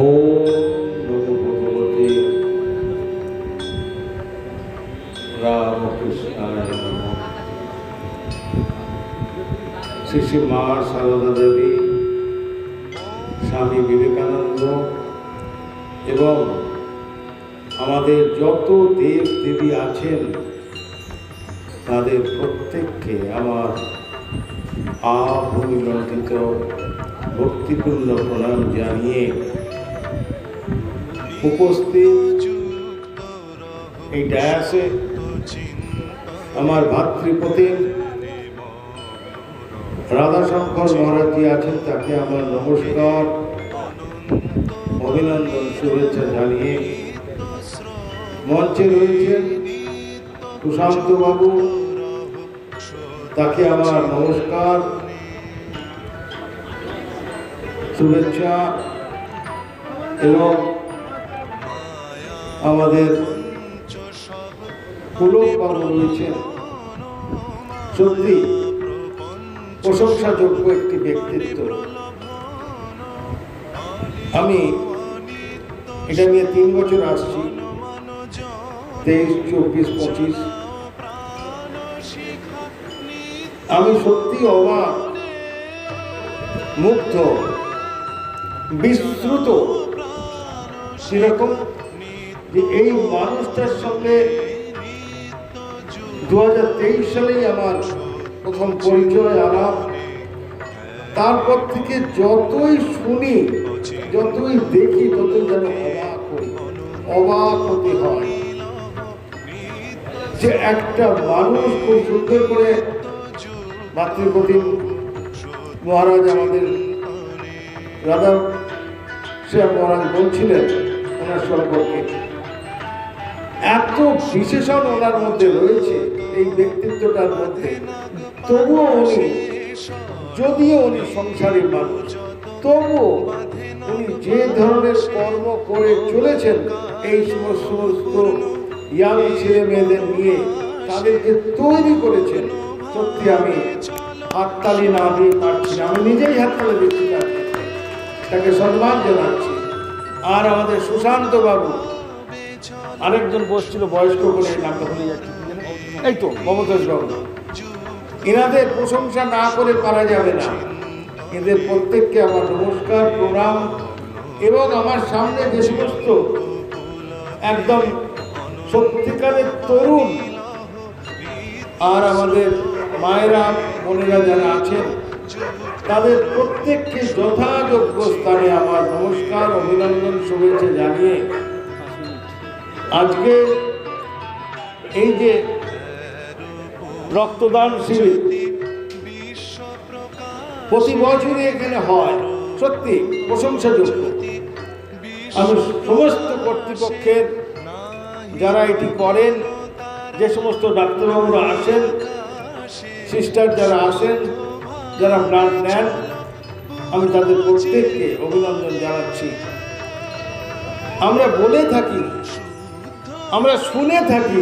ওম নমো ভগবতে রামকৃষ্ণায় নমঃ শ্রী শ্রী মা সারদা দেবী, স্বামী বিবেকানন্দ এবং আমাদের যত দেব দেবী আছেন, তাদের প্রত্যেককে আমার আভূমিলণ্ঠিত ভক্তিপূর্ণ প্রণাম জানিয়ে উপস্থিত। আমার ভাতৃপতির রাধাশঙ্কর মহারাজজি আছেন, তাকে আমার নমস্কার, অভিনন্দন, শুভেচ্ছা জানিয়ে মঞ্চে রয়েছেন সুশান্ত বাবু তাকে আমার নমস্কার, শুভেচ্ছা। এবং আমাদের পুলক প্রশংসাযোগ্য একটি ব্যক্তিত্ব। আমি এটা নিয়ে তিন বছর আসছি, তেইশ, চব্বিশ, পঁচিশ। আমি সত্যি অবাক, মুগ্ধ, বিস্মৃত, সেরকম যে এই মানুষটার সঙ্গে দু হাজার তেইশ সালেই আমার প্রথম পরিচয়, আলাপ। তারপর থেকে যতই শুনি, যতই দেখি, ততই যেন অবাক অবাক হতে হয়। যে একটা মানুষ খুব সুন্দর করে মাতৃপতি মহারাজ আমাদের রাধা শ্যাম মহারাজ বলছিলেন ওনার সম্পর্কে। এত বিশেষণ ওনার মধ্যে রয়েছে এই ব্যক্তিত্বটার মধ্যে। তবুও উনি, যদিও উনি সংসারী মানুষ, তবুও উনি যে ধরনের কর্ম করে চলেছেন, এই সমস্ত ইয়াং ছেলে মেয়েদের নিয়ে তাদেরকে তৈরি করেছেন, সত্যি আমি হাততালি না দিয়ে পারছি আমি নিজেই হাততালি দিচ্ছি তাকে সম্মান জানাচ্ছি। আর আমাদের সুশান্ত বাবু আরেকজন বসছিল, বয়স্ক বলে নামটা ভুলে যাচ্ছি? এই তো, মমতাজ বাবু এনাদের প্রশংসা না করে পারা যাবে না এদের প্রত্যেককে আমার নমস্কার, প্রণাম, এবং আমার সামনে যে সমস্ত একদম সত্যিকারের তরুণ আর আমাদের মায়েরা, বোনেরা যারা আছেন, তাদের প্রত্যেককে যথাযোগ্য স্থানে আমার নমস্কার, অভিনন্দন, শুভেচ্ছা জানিয়ে আজকে এই যে রক্তদান শিবির প্রতি বছরই এখানে হয়, সত্যি প্রশংসাযোগ্য। আমি সমস্ত কর্তৃপক্ষের যারা এটি করেন, যে সমস্ত ডাক্তারবাবুরা আসেন, সিস্টার যারা আসেন, যারা ব্লাড নেন, আমি তাদের প্রত্যেককে অভিনন্দন জানাচ্ছি। আমরা বলে থাকি আমরা শুনে থাকি,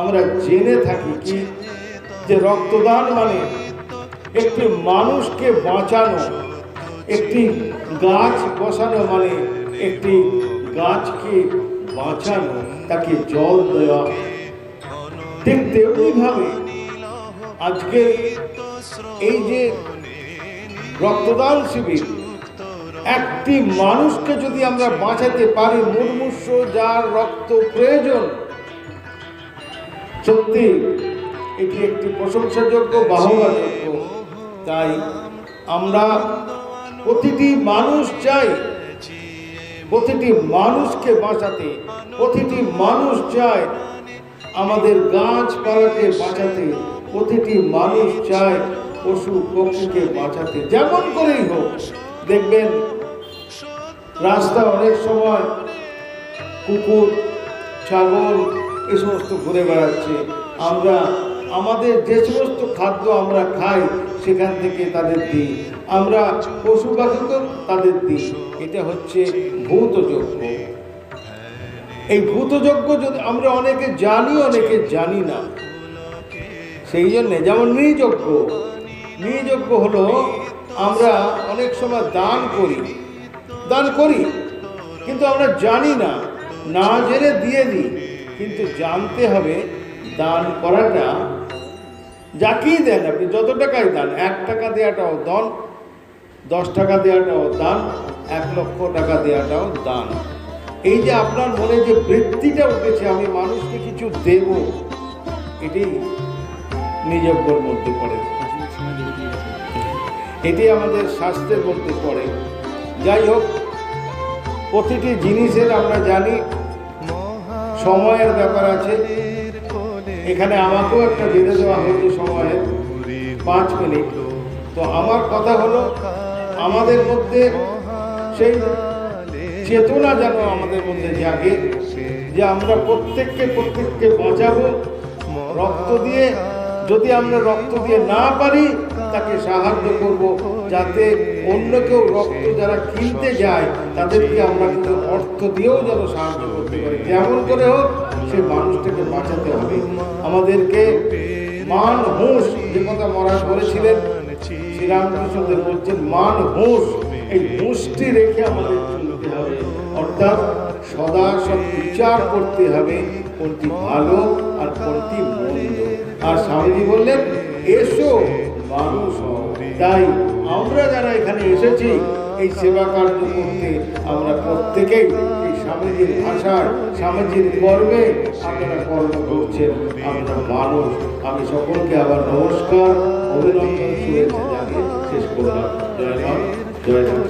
আমরা জেনে থাকি কি? যে রক্তদান মানে একটি মানুষকে বাঁচানো, একটি গাছ বসানো মানে একটি গাছকে বাঁচানো, তাকে জল দেওয়া। ঠিক তেমনিভাবে আজকে এই যে রক্তদান শিবির, একটি মানুষকে যদি আমরা বাঁচাতে পারি মুর্মুষ্য যার রক্ত প্রয়োজন, সত্যি এটি একটি প্রশংসাযোগ্য, বাহবাযোগ্য। তাই আমরা প্রতিটি মানুষ চাই, প্রতিটি মানুষকে বাঁচাতে, প্রতিটি মানুষ চায় আমাদের গাছপালাকে বাঁচাতে, প্রতিটি মানুষ চায় পশু পক্ষীকে বাঁচাতে, যেমন করেই হোক। দেখবেন, রাস্তা অনেক সময় কুকুর, ছাগল, এ সমস্ত ঘুরে বেড়াচ্ছে। আমরা, আমাদের যে সমস্ত খাদ্য আমরা খাই, সেখান থেকে তাদের দিই। আমরা পশু পাখিকেও তাদের দিই। এটা হচ্ছে ভৌতযজ্ঞ। এই ভূতযজ্ঞ যদি আমরা অনেকে জানি অনেকে জানি না। সেই জন্যে যেমন নৃযজ্ঞ নৃযজ্ঞ হলো আমরা অনেক সময় দান করি। দান করি, কিন্তু আমরা জানি না। না জেনে দিয়ে দিই, কিন্তু জানতে হবে দান করাটা যাকেই দেন আপনি, যত টাকাই দান, এক টাকা দেওয়াটাও দান, দশ টাকা দেওয়াটাও দান, এক লক্ষ টাকা দেওয়াটাও দান। এই যে আপনার মনে যে বৃত্তিটা উঠেছে, আমি মানুষকে কিছু দেব এটি নিজের মধ্যে পড়ে। এটি আমাদের স্বাস্থ্যের মধ্যে পড়ে। যাই হোক প্রতিটি জিনিসের আমরা জানি, সময়ের ব্যাপার আছে। এখানে আমাকেও একটা বেঁধে দেওয়া হয়েছে সময়ের পাঁচ মিনিট। তো আমার কথা হলো, আমাদের মধ্যে সেই চেতনা যেন আমাদের মধ্যে জাগে, যে আমরা প্রত্যেককে প্রত্যেককে বাঁচাবো, রক্ত দিয়ে যদি আমরা রক্ত দিয়ে না পারি, তাকে সাহায্য করব যাতে অন্য কেউ রক্ত যারা কিনতে যায়, তাদেরকে আমরা কিন্তু অর্থ দিয়েও যেন সাহায্য করতে পারি। যেমন করে হোক, সে মানুষটাকে বাঁচাতে হবে। আমাদেরকে মান হুঁশ, যে কথা মহারাজ বলেছিলেন শ্রীরামকৃষ্ণদেব বলছেন মান হুঁশ, এই হুঁশটি রেখে আমাদের চলতে হবে। অর্থাৎ সদা সব বিচার করতে হবে, কোনটি ভালো আর কোনটি মন্দ। আর স্বামীজি বললেন, এসো, মানুষ তাই আমরা যারা এখানে এসেছি, এই সেবা কার্য করতে আমরা প্রত্যেকেই এই স্বামীজির ভাষায়, স্বামীজির কর্মে আপনারা কর্ম করছেন। আমরা মানুষ। আমি সকলকে আবার নমস্কার, অভিনন্দন, শুভেচ্ছা জানিয়ে শেষ করলাম। জয় রাম জয় রাম